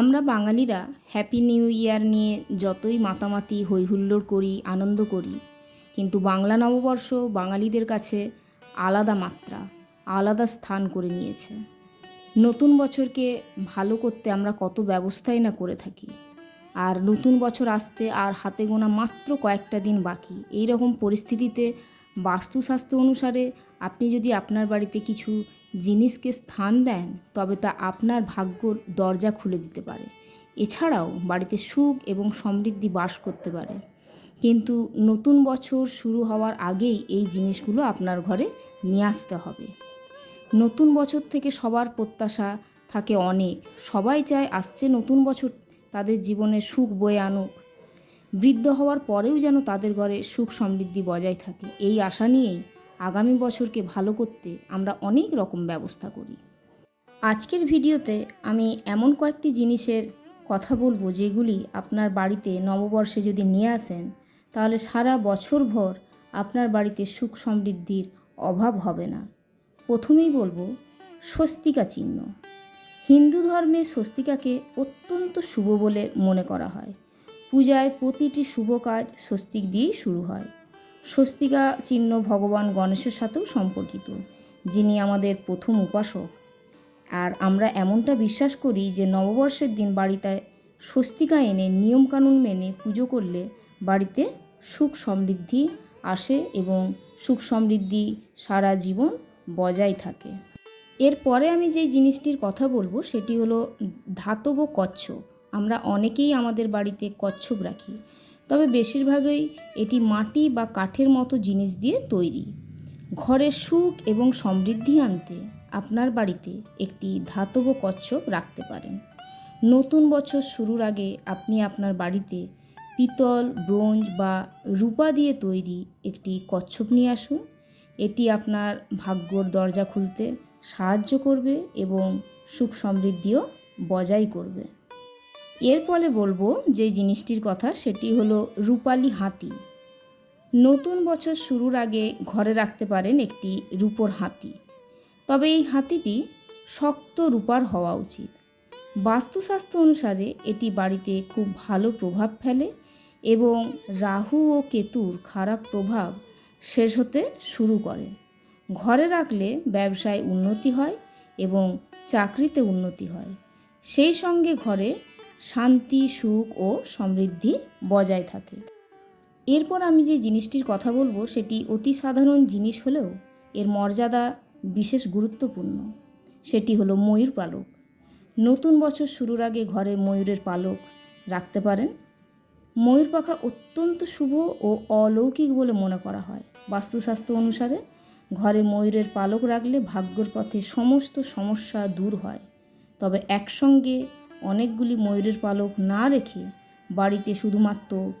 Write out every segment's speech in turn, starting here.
আমরা বাঙালিরা happy new year নিয়ে যতই মাতামাতি হইহুল্লোড় করি, আনন্দ করি, কিন্তু বাংলা নববর্ষ বাঙালিদের কাছে আলাদা মাত্রা, আলাদা স্থান করে নিয়েছে। নতুন বছরকে ভালো করতে আমরা কত ব্যবস্থাই না করে থাকি, আর নতুন বছর আসতে আর হাতে গোনা মাত্র কয়েকটা দিন বাকি। এই রকম পরিস্থিতিতে বাস্তুশাস্ত্র অনুসারে আপনি যদি আপনার বাড়িতে কিছু জিনিসকে স্থান দেন, তবে তা আপনার ভাগ্যর দরজা খুলে দিতে পারে। এছাড়াও বাড়িতে সুখ এবং সমৃদ্ধি বাস করতে পারে। কিন্তু নতুন বছর শুরু হওয়ার আগেই এই জিনিসগুলো আপনার ঘরে নিয়ে আসতে হবে। নতুন বছর থেকে সবার প্রত্যাশা থাকে অনেক। সবাই চায় আসছে নতুন বছর তাদের জীবনে সুখ বয়ে আনুক। বৃদ্ধ হওয়ার পরেও যেন তাদের ঘরে সুখ সমৃদ্ধি বজায় থাকে। এই আশা নিয়েই আগামী বছরকে ভালো করতে আমরা অনেক রকম ব্যবস্থা করি। আজকের ভিডিওতে আমি এমন কয়েকটি জিনিসের কথা বলব যেগুলি আপনার বাড়িতে নববর্ষে যদি নিয়ে আসেন, তাহলে সারা বছরভর আপনার বাড়িতে সুখ সমৃদ্ধির অভাব হবে না। প্রথমেই বলব, স্বস্তিকা চিহ্ন। হিন্দু ধর্মে স্বস্তিকাকে অত্যন্ত শুভ বলে মনে করা হয়। পূজায় প্রতিটি শুভ কাজ স্বস্তিক দিয়েই শুরু হয়। স্বস্তিকা চিহ্ন ভগবান গণেশের সাথেও সম্পর্কিত, যিনি আমাদের প্রথম উপাসক। আর আমরা এমনটা বিশ্বাস করি যে নববর্ষের দিন বাড়িতে স্বস্তিকা এনে নিয়মকানুন মেনে পুজো করলে বাড়িতে সুখ সমৃদ্ধি আসে এবং সুখ সমৃদ্ধি সারা জীবন বজায় থাকে। এরপরে আমি যেই জিনিসটির কথা বলব সেটি হলো ধাতব কচ্ছপ। আমরা অনেকেই আমাদের বাড়িতে কচ্ছপ রাখি। তবে বেশিরভাগই এটি মাটি বা কাঠের মতো জিনিস দিয়ে তৈরি। ঘরে সুখ এবং সমৃদ্ধি আনতে আপনার বাড়িতে একটি ধাতব কচ্ছপ রাখতে পারেন। নতুন বছর শুরুর আগে আপনি আপনার বাড়িতে পিতল, ব্রোঞ্জ বা রূপা দিয়ে তৈরি একটি কচ্ছপ নিয়ে আসুন। এটি আপনার ভাগ্যর দরজা খুলতে সাহায্য করবে এবং সুখ সমৃদ্ধিও বজায় করবে। এর ফলে বলব যে জিনিসটির কথা সেটি হলো রূপালি হাতি। নতুন বছর শুরুর আগে ঘরে রাখতে পারেন একটি রূপোর হাতি। তবে এই হাতিটি শক্ত রূপার হওয়া উচিত। বাস্তুশাস্ত্র অনুসারে এটি বাড়িতে খুব ভালো প্রভাব ফেলে এবং রাহু ও কেতুর খারাপ প্রভাব শেষ হতে শুরু করে। ঘরে রাখলে ব্যবসায় উন্নতি হয় এবং চাকরিতে উন্নতি হয়। সেই সঙ্গে ঘরে শান্তি, সুখ ও সমৃদ্ধি বজায় থাকে। এরপর আমি যে জিনিসটির কথা বলব, সেটি অতি সাধারণ জিনিস হলেও এর মর্যাদা বিশেষ গুরুত্বপূর্ণ। সেটি হলো ময়ূর পালক। নতুন বছর শুরুর আগে ঘরে ময়ূরের পালক রাখতে পারেন। ময়ূর পাখা অত্যন্ত শুভ ও অলৌকিক বলে মনে করা হয়। বাস্তুশাস্ত্র অনুসারে ঘরে ময়ূরের পালক রাখলে ভাগ্যর পথে সমস্ত সমস্যা দূর হয়। তবে একসঙ্গে অনেকগুলি ময়ূরের পালক না রেখে বাড়িতে শুধুমাত্র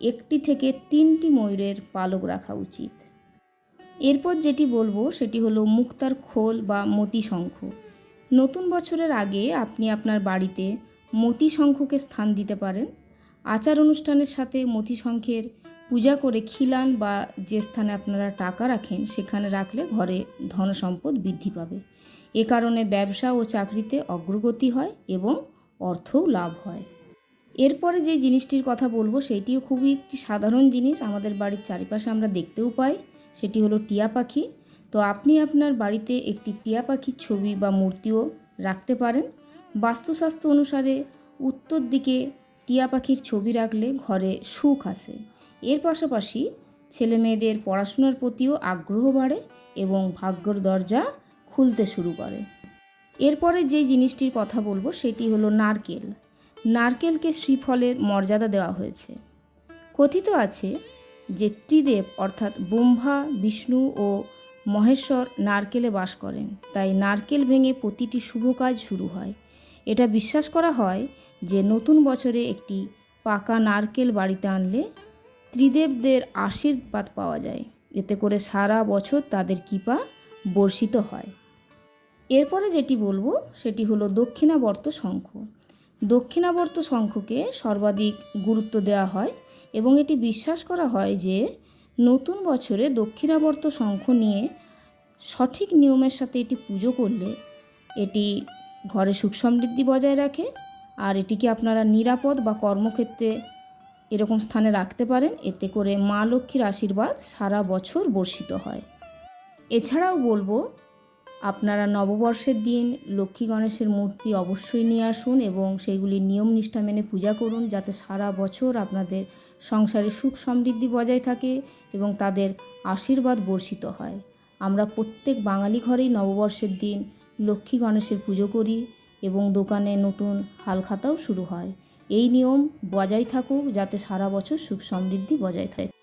একটি থেকে তিনটি ময়ূরের পালক রাখা উচিত। এরপর যেটি বলব সেটি হলো মুক্তার খোল বা মতি শঙ্খ নতুন বছরের আগে আপনি আপনার বাড়িতে মতি শঙ্খকে স্থান দিতে পারেন। আচার অনুষ্ঠানের সাথে মতি শঙ্খের পূজা করে খিলান বা যে স্থানে আপনারা টাকা রাখেন সেখানে রাখলে ঘরে ধন সম্পদ বৃদ্ধি পাবে। এ কারণে ব্যবসা ও চাকরিতে অগ্রগতি হয় এবং অর্থও লাভ হয়। এরপরে যে জিনিসটির কথা বলব সেটিও খুবই একটি সাধারণ জিনিস। আমাদের বাড়ির চারিপাশে আমরা দেখতেও পাই, সেটি হলো টিয়া পাখি। তো আপনি আপনার বাড়িতে একটি টিয়া পাখির ছবি বা মূর্তিও রাখতে পারেন। বাস্তুশাস্ত্র অনুসারে উত্তর দিকে টিয়া পাখির ছবি রাখলে ঘরে সুখ আসে। এর পাশাপাশি ছেলে মেয়েদের পড়াশোনার প্রতিও আগ্রহ বাড়ে এবং ভাগ্যর দরজা খুলতে শুরু করে। এরপরে যে জিনিসটির কথা বলব সেটি হলো নারকেল। নারকেলকে শ্রীফলের মর্যাদা দেওয়া হয়েছে। কথিত আছে যে ত্রিদেব অর্থাৎ ব্রহ্মা, বিষ্ণু ও মহেশ্বর নারকেলে বাস করেন। তাই নারকেল ভেঙে প্রতিটি শুভ কাজ শুরু হয়। এটা বিশ্বাস করা হয় যে নতুন বছরে একটি পাকা নারকেল বাড়িতে আনলে ত্রিদেবদের আশীর্বাদ পাওয়া যায়। এতে করে সারা বছর তাদের কৃপা বর্ষিত হয়। এরপরে যেটি বলব, সেটি হলো দক্ষিণাবর্ত শঙ্খ। দক্ষিণাবর্ত শঙ্খকে সর্বাধিক গুরুত্ব দেওয়া হয় এবং এটি বিশ্বাস করা হয় যে নতুন বছরে দক্ষিণাবর্ত শঙ্খ নিয়ে সঠিক নিয়মের সাথে এটি পুজো করলে এটি ঘরে সুখ সমৃদ্ধি বজায় রাখে আর এটিকে আপনারা নিরাপদ বা কর্মক্ষেত্রে এরকম স্থানে রাখতে পারেন। এতে করে মা লক্ষ্মীর আশীর্বাদ সারা বছর বর্ষিত হয়। এছাড়াও বলব আপনারা নববর্ষের দিন লক্ষ্মী গণেশের মূর্তি অবশ্যই নিয়ে আসুন এবং সেইগুলির নিয়ম নিষ্ঠা মেনে পূজা করুন যাতে সারা বছর আপনাদের সংসারে সুখ সমৃদ্ধি বজায় থাকে এবং তাদের আশীর্বাদ বর্ষিত হয়। আমরা প্রত্যেক বাঙালি ঘরেই নববর্ষের দিন লক্ষ্মী গণেশের পুজো করি এবং দোকানে নতুন হালখাতাও শুরু হয়। এই নিয়ম বজায় থাকুক যাতে সারা বছর সুখ সমৃদ্ধি বজায় থাকে।